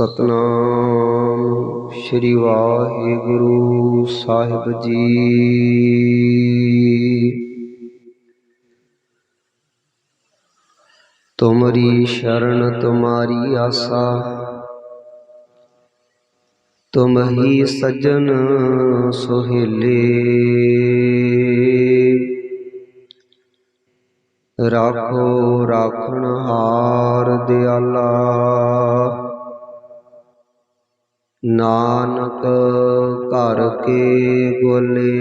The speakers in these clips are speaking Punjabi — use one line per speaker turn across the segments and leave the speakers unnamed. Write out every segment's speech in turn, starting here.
ਸਤਨਾਮ। ਸ੍ਰੀ ਵਾਹਿਗੁਰੂ ਸਾਹਿਬ ਜੀ। ਤੁਮਰੀ ਸ਼ਰਨ, ਤੁਮਾਰੀ ਆਸਾ। ਤੁਮ ਹੀ ਸਜਣ ਸੁਹੇਲੇ। ਰਾਖੋ, ਰਾਖਣ ਹਾਰ, ਦਿਆਲਾ। ਨਾਨਕ ਘਰ ਕੇ ਗੋਲੇ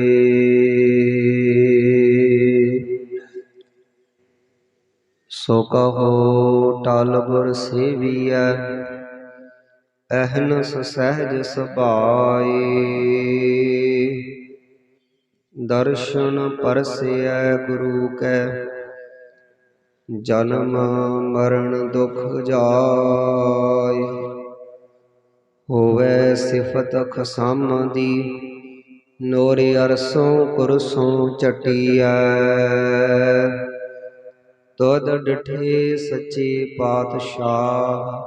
ਸੋ ਕਹੋ ਟਲ ਗੁਰ ਸੇਵੀਐ, ਅਹਨਸ ਸਹਿਜ ਸੁਭਾਏ। ਦਰਸ਼ਨ ਪਰਸੈ ਗੁਰੂ ਕੈ, ਜਨਮ ਮਰਨ ਦੁਖ ਜਾਏ। ਹੋਵੇ ਸਿਫਤ ਖਸਮ ਦੀ ਨੋਰੇ ਅਰਸੋਂ ਕੁਰਸੋਂ ਚਟੀਐ। ਤੁਧ ਡਠੇ ਸੱਚੇ ਪਾਤਸ਼ਾਹ,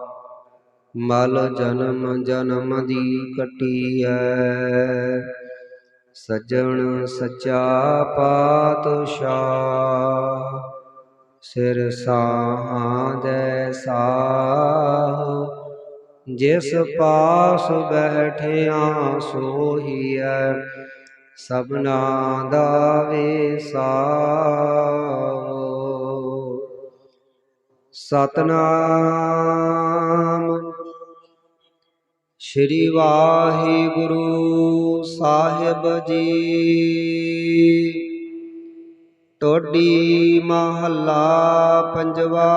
ਮਲ ਜਨਮ ਜਨਮ ਦੀ ਕਟੀਐ। ਸਜਣ ਸੱਚਾ ਪਾਤਸ਼ਾਹ, ਸਿਰ ਸਾਹਾਂ ਦੇ ਸਾਹ ਜਿਸ ਪਾਸ ਬੈਠਿਆ ਸੋਹੀਐ, ਸਭਨਾ ਦਾ ਵੇਸਾਹ ਸਤਨਾਮ। ਸ਼੍ਰੀ ਵਾਹਿਗੁਰੂ ਸਾਹਿਬ ਜੀ। ਟੋਡੀ ਮਹੱਲਾ ਪੰਜਵਾ।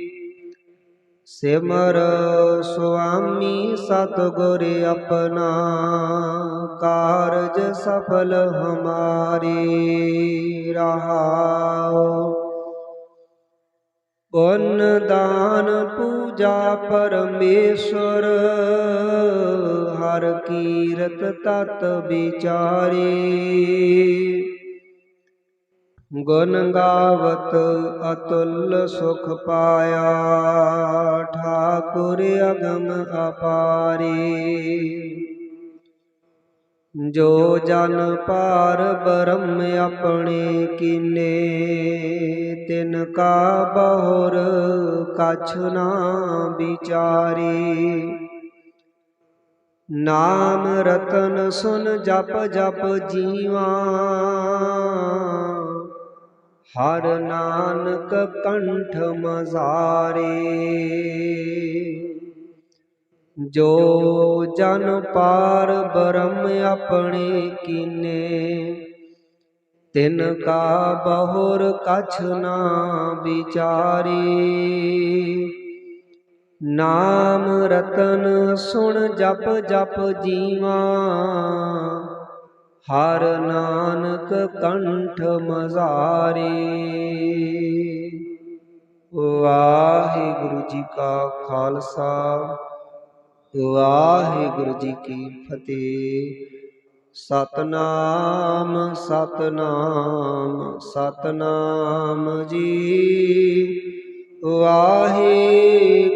ਸਿਮਰ ਸੁਆਮੀ ਸਤਿਗੁਰ ਆਪਣਾ ਕਾਰਜ ਸਫਲ ਹਮਾਰੀ ਰਹਾਓ ਪੁੰਨ ਦਾਨ ਪੂਜਾ ਪਰਮੇਸ਼ਰ, ਹਰ ਕੀਰਤ ਤਤ ਵਿਚਾਰੇ। ਗੁਣ ਗਾਵਤ ਅਤੁਲ ਸੁਖ ਪਾਇਆ। ਠਾਕੁਰ ਅਗਮ ਅਪਾਰੇ। ਜੋ ਜਨ ਪਾਰ ਬ੍ਰਹਮ ਆਪਣੇ ਕੀਨੇ, ਤਿਨ ਕਾ ਬਹੁਰ ਕਛ ਨਾ ਵਿਚਾਰੀ। ਨਾਮ ਰਤਨ ਸੁਨ ਜਪ ਜਪ ਜੀਵਾ ਹਰ ਨਾਨਕ ਕੰਠ ਮਜ਼ਾਰੇ। ਜੋ ਜਨ ਪਾਰ ਬ੍ਰਹਮ ਆਪਣੇ ਕੀਨੇ, ਤਿਨ ਕਾ ਬਹੁਰ ਕਛ ਨਾ ਵਿਚਾਰੀ। ਨਾਮ ਰਤਨ ਸੁਣ ਜਪ ਜਪ ਜੀਵਾ ਹਰ ਨਾਨਕ ਕੰਠ ਮਜ਼ਾਰੇ। ਵਾਹਿਗੁਰੂ ਜੀ ਕਾ ਖਾਲਸਾ, ਵਾਹਿਗੁਰੂ ਜੀ ਕੀ ਫਤਿਹ। ਸਤਨਾਮ ਸਤਨਾਮ ਸਤਨਾਮ ਜੀ। ਵਾਹਿਗੁਰੂ